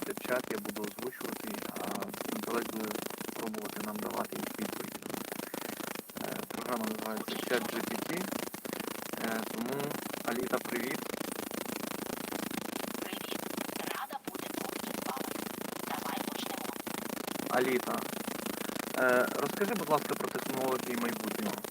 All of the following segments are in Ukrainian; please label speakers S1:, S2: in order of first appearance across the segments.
S1: писати в чат, я буду озвучувати, а інтелект буде спробувати нам давати їх відповіді. Е, програма називається Чат GPT. Е, тому Аліта, привіт.
S2: Привіт. Рада бути поруч з вами. Давай почнемо.
S1: Аліта, е, розкажи, будь ласка, про технології майбутнього.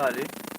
S2: Salih.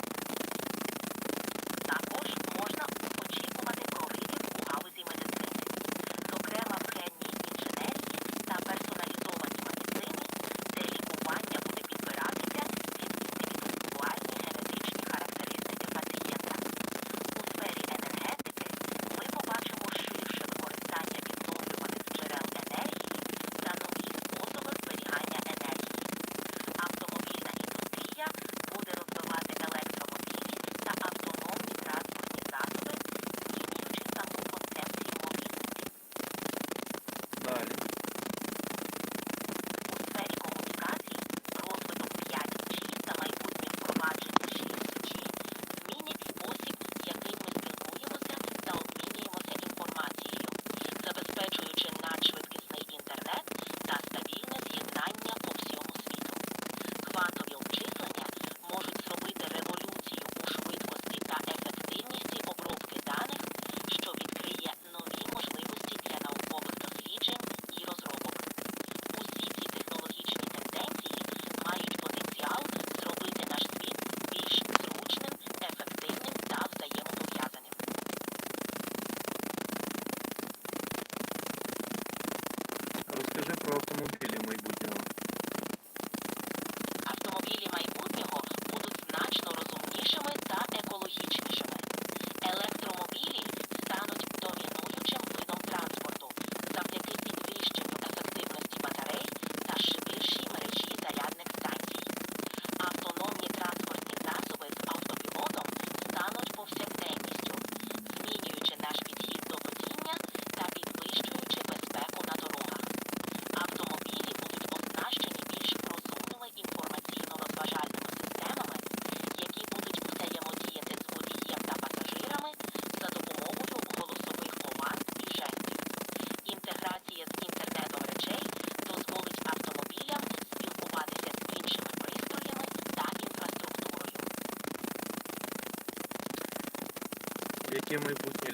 S2: майбутнє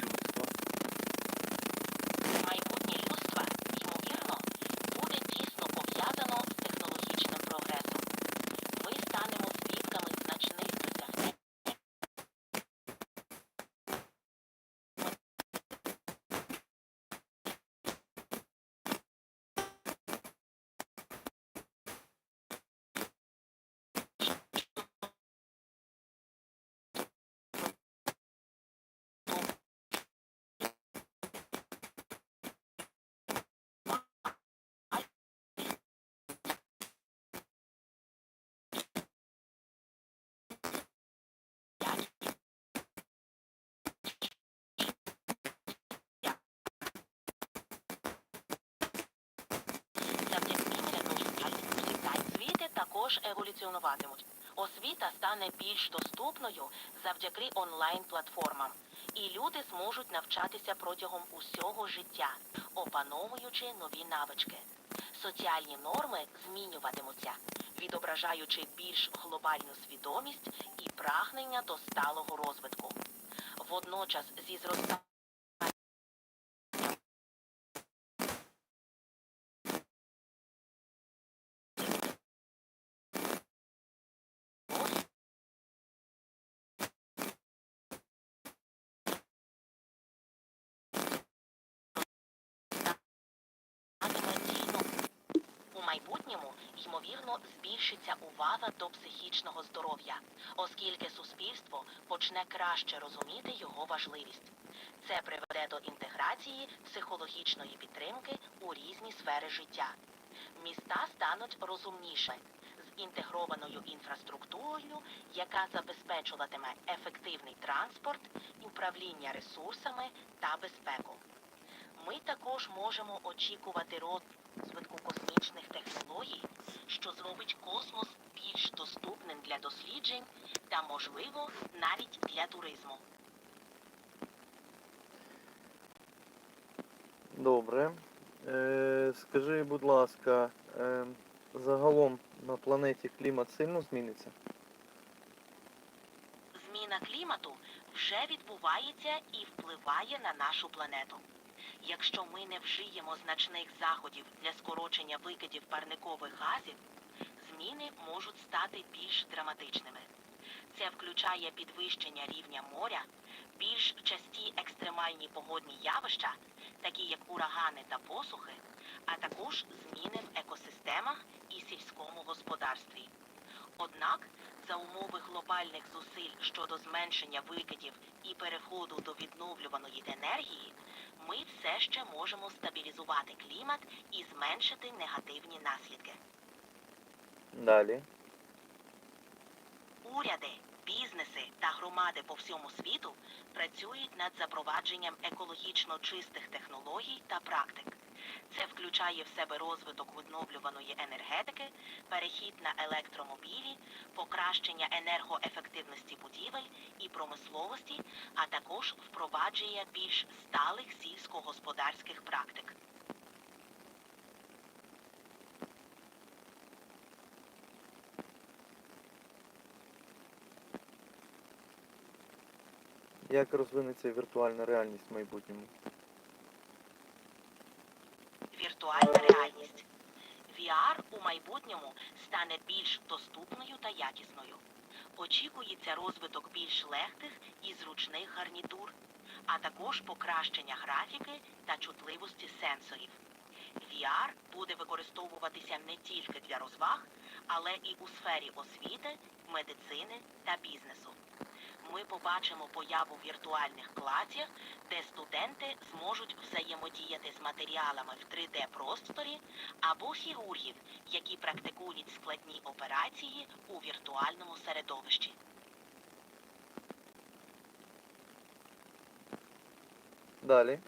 S2: також еволюціонуватимуть. Освіта стане більш доступною завдяки онлайн-платформам, і люди зможуть навчатися протягом усього життя, опановуючи нові навички. Соціальні норми змінюватимуться, відображаючи більш глобальну свідомість і прагнення до сталого розвитку. Водночас зі зростанням майбутньому, ймовірно, збільшиться увага до психічного здоров'я, оскільки суспільство почне краще розуміти його важливість. Це приведе до інтеграції психологічної підтримки у різні сфери життя. Міста стануть розумнішими інтегрованою інфраструктурою, яка забезпечуватиме ефективний транспорт, управління ресурсами та безпеку. Ми також можемо очікувати розвитку космічних технологій, що зробить космос більш доступним для досліджень та, можливо, навіть для туризму.
S1: Добре. Е, скажи, будь ласка, е, загалом на планеті клімат сильно зміниться?
S2: Зміна клімату вже відбувається і впливає на нашу планету. Якщо ми не вжиємо значних заходів для скорочення викидів парникових газів, зміни можуть стати більш драматичними. Це включає підвищення рівня моря, більш часті екстремальні погодні явища, такі як урагани та посухи, а також зміни в екосистемах і сільському господарстві. Однак, за умови глобальних зусиль щодо зменшення викидів і переходу до відновлюваної енергії, ми все ще можемо стабілізувати клімат і зменшити негативні наслідки.
S1: Далі.
S2: Уряди, бізнеси та громади по всьому світу працюють над запровадженням екологічно чистих технологій та практик. Це включає в себе розвиток відновлюваної енергетики, перехід на електромобілі, покращення енергоефективності будівель і промисловості, а також впровадження більш сталих сільськогосподарських практик.
S1: Як розвинеться віртуальна реальність в майбутньому?
S2: Віртуальна реальність. VR у майбутньому стане більш доступною та якісною. Очікується розвиток більш легких і зручних гарнітур, а також покращення графіки та чутливості сенсорів. VR буде використовуватися не тільки для розваг, але і у сфері освіти, медицини та бізнесу. Ми побачимо появу віртуальних класів, де студенти зможуть взаємодіяти з матеріалами в 3D-просторі або хірургів, які практикують складні операції у віртуальному середовищі.
S1: Далі.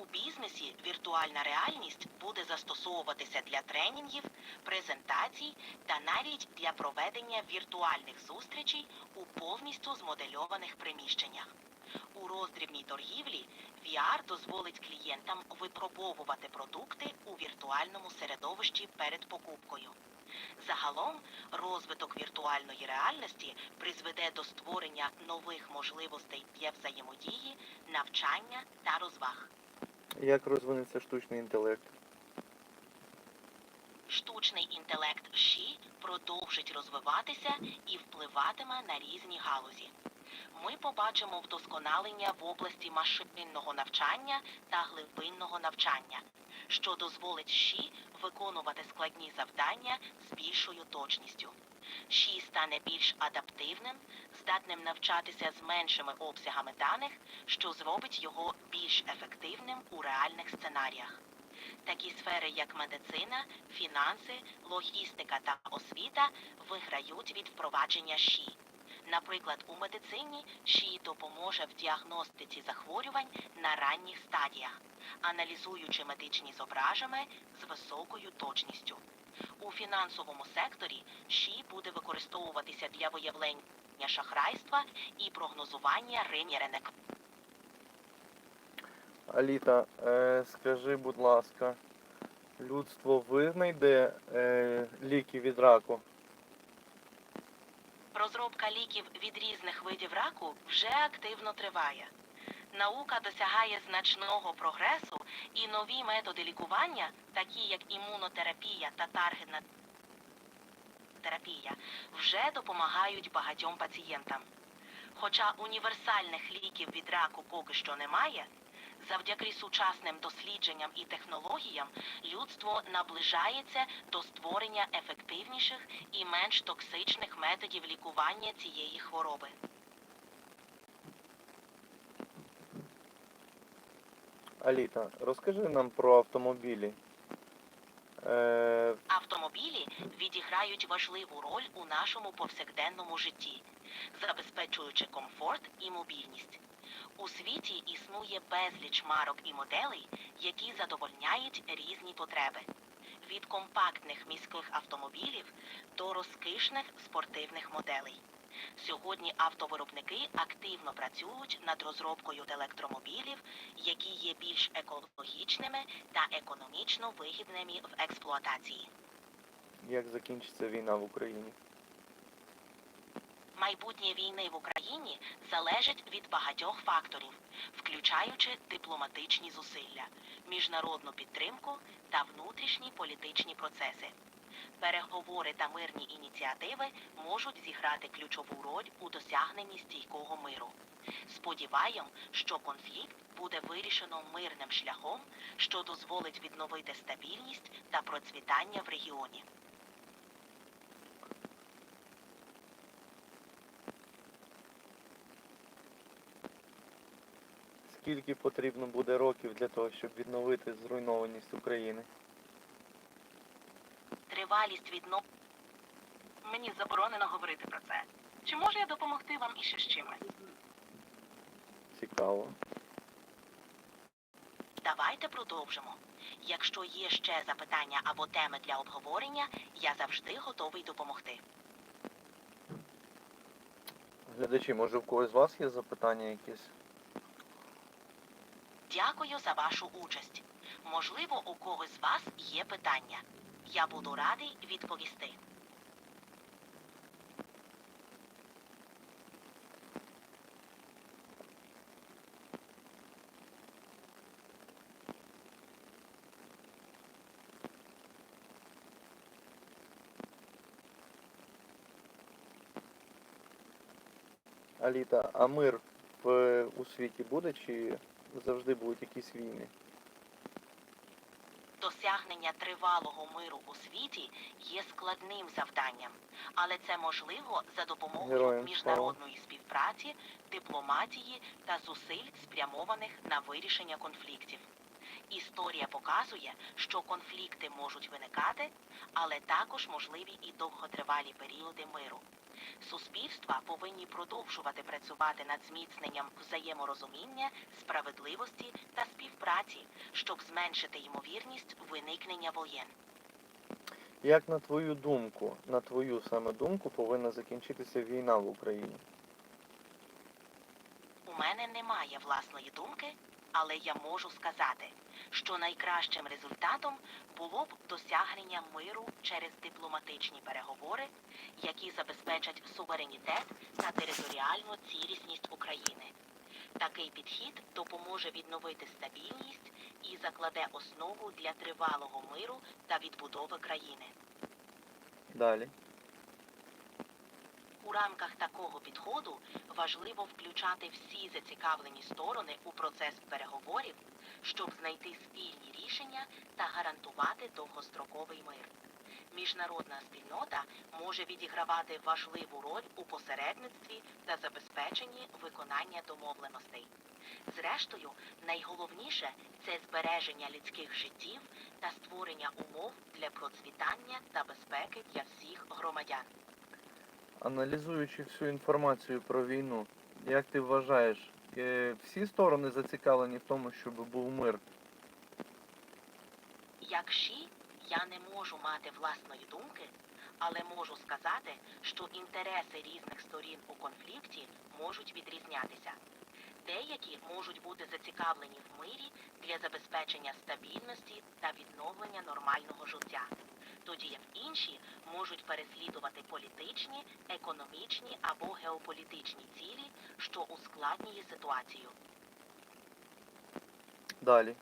S2: У бізнесі віртуальна реальність буде застосовуватися для тренінгів, презентацій та навіть для проведення віртуальних зустрічей у повністю змодельованих приміщеннях. У роздрібній торгівлі VR дозволить клієнтам випробовувати продукти у віртуальному середовищі перед покупкою. Загалом, розвиток віртуальної реальності призведе до створення нових можливостей для взаємодії, навчання та розваг.
S1: Як розвинеться штучний інтелект?
S2: Штучний інтелект ЩІ продовжить розвиватися і впливатиме на різні галузі. Ми побачимо вдосконалення в області машинного навчання та глибинного навчання, що дозволить ЩІ виконувати складні завдання з більшою точністю. ЩІ стане більш адаптивним, здатним навчатися з меншими обсягами даних, що зробить його більш ефективним у реальних сценаріях. Такі сфери, як медицина, фінанси, логістика та освіта, виграють від впровадження ЩІ. Наприклад, у медицині ЩІ допоможе в діагностиці захворювань на ранніх стадіях, аналізуючи медичні зображення з високою точністю. У фінансовому секторі ЩІ буде використовуватися для виявлення шахрайства і прогнозування ринок.
S1: Аліта, е, скажи, будь ласка, людство винайде е, ліки від раку?
S2: Розробка ліків від різних видів раку вже активно триває. Наука досягає значного прогресу, і нові методи лікування, такі як імунотерапія та таргетна терапія, вже допомагають багатьом пацієнтам. Хоча універсальних ліків від раку поки що немає, Завдяки сучасним дослідженням і технологіям людство наближається до створення ефективніших і менш токсичних методів лікування цієї хвороби.
S3: Аліта, розкажи нам про автомобілі. Е,
S2: Автомобілі відіграють важливу роль у нашому повсякденному житті, забезпечуючи комфорт і мобільність. У світі існує безліч марок і моделей, які задовольняють різні потреби. Від компактних міських автомобілів до розкішних спортивних моделей. Сьогодні автовиробники активно працюють над розробкою електромобілів, які є більш екологічними та економічно вигідними в експлуатації.
S3: як закінчиться війна в Україні?
S2: Майбутнє війни в Україні залежить від багатьох факторів, включаючи дипломатичні зусилля, міжнародну підтримку та внутрішні політичні процеси. Переговори та мирні ініціативи можуть зіграти ключову роль у досягненні стійкого миру. Сподіваєм, що конфлікт буде вирішено мирним шляхом, що дозволить відновити стабільність та процвітання в регіоні.
S3: Скільки потрібно буде років для того, щоб відновити зруйнованість України?
S2: Тривалість відно... Мені заборонено говорити про це. Чи можу я допомогти вам іще з чимось?
S3: Цікаво.
S2: Давайте продовжимо. Якщо є ще запитання або теми для обговорення, я завжди готовий допомогти.
S3: Глядачі, може в когось з вас є запитання якісь?
S2: Дякую за вашу участь. Можливо, у когось з вас є питання. Я буду радий відповісти.
S3: Аліта, а мир в, у світі буде чи завжди будуть якісь війни?
S2: Досягнення тривалого миру у світі є складним завданням, але це можливо за допомогою
S3: Героям
S2: міжнародної співпраці, дипломатії та зусиль, спрямованих на вирішення конфліктів. Історія показує, що конфлікти можуть виникати, але також можливі і довготривалі періоди миру. Суспільства повинні продовжувати працювати над зміцненням взаєморозуміння, справедливості та співпраці, щоб зменшити ймовірність виникнення воєн.
S3: Як на твою думку, на твою саме думку, повинна закінчитися війна в Україні?
S2: У мене немає власної думки, але я можу сказати, що найкращим результатом було б досягнення миру через дипломатичні переговори, які забезпечать суверенітет та територіальну цілісність України. Такий підхід допоможе відновити стабільність і закладе основу для тривалого миру та відбудови країни.
S3: Далі.
S2: У рамках такого підходу важливо включати всі зацікавлені сторони у процес переговорів, щоб знайти спільні рішення та гарантувати довгостроковий мир. Міжнародна спільнота може відігравати важливу роль у посередництві та забезпеченні виконання домовленостей. Зрештою, найголовніше це збереження людських життів та створення умов для процвітання та безпеки для всіх громадян.
S3: Аналізуючи всю інформацію про війну, як ти вважаєш, е, всі сторони зацікавлені в тому, щоб був мир?
S2: Як ші, я не можу мати власної думки, але можу сказати, що інтереси різних сторін у конфлікті можуть відрізнятися. Деякі можуть бути зацікавлені в мирі для забезпечення стабільності та відновлення нормального життя, тоді як інші можуть переслідувати політичні, економічні або геополітичні цілі, що ускладнює ситуацію.
S3: Далі.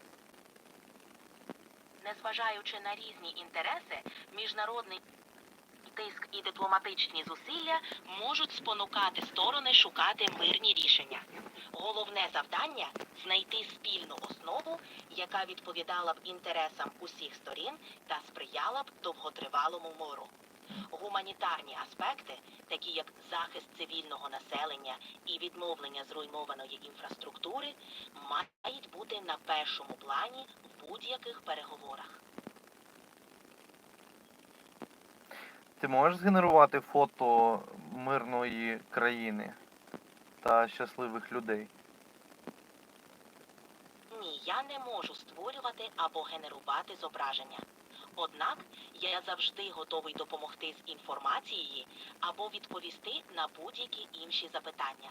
S2: Незважаючи на різні інтереси, міжнародний тиск і дипломатичні зусилля можуть спонукати сторони шукати мирні рішення. Головне завдання знайти спільну основу, яка відповідала б інтересам усіх сторін та сприяла б довготривалому миру. Гуманітарні аспекти, такі як захист цивільного населення і відновлення зруйнованої інфраструктури, мають бути на першому плані в будь-яких переговорах.
S3: Ти можеш згенерувати фото мирної країни та щасливих людей?
S2: Ні, я не можу створювати або генерувати зображення. Однак я завжди готовий допомогти з інформацією або відповісти на будь-які інші запитання.